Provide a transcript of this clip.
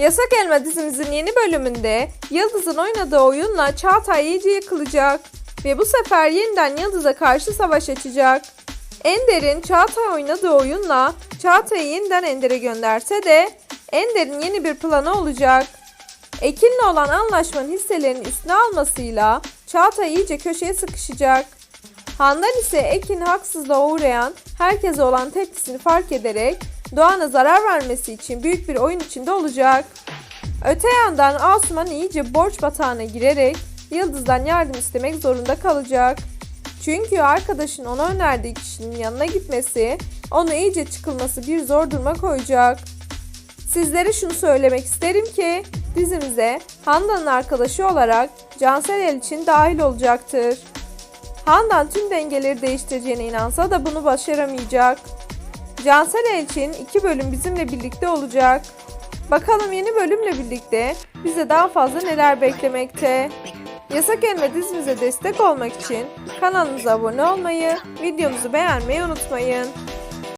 Yasak Elma dizimizin yeni bölümünde Yıldız'ın oynadığı oyunla Çağatay iyice yıkılacak ve bu sefer yeniden Yıldız'a karşı savaş açacak. Ender'in Çağatay oynadığı oyunla Çağatay'ı yeniden Ender'e gönderse de Ender'in yeni bir planı olacak. Ekin'le olan anlaşmanın hisselerini üstüne almasıyla Çağatay iyice köşeye sıkışacak. Handan ise Ekin haksızlığa uğrayan herkese olan tepkisini fark ederek Doğan'a zarar vermesi için büyük bir oyun içinde olacak. Öte yandan Asuman iyice borç batağına girerek Yıldız'dan yardım istemek zorunda kalacak. Çünkü arkadaşın ona önerdiği kişinin yanına gitmesi onu iyice çıkılması bir zor duruma koyacak. Sizlere şunu söylemek isterim ki dizimize Handan'ın arkadaşı olarak Cansel Elçin dahil olacaktır. Handan tüm dengeleri değiştireceğine inansa da bunu başaramayacak. Cansel Elçin iki bölüm bizimle birlikte olacak. Bakalım yeni bölümle birlikte bize daha fazla neler beklemekte. Yasak Elma dizimize destek olmak için kanalımıza abone olmayı, videomuzu beğenmeyi unutmayın.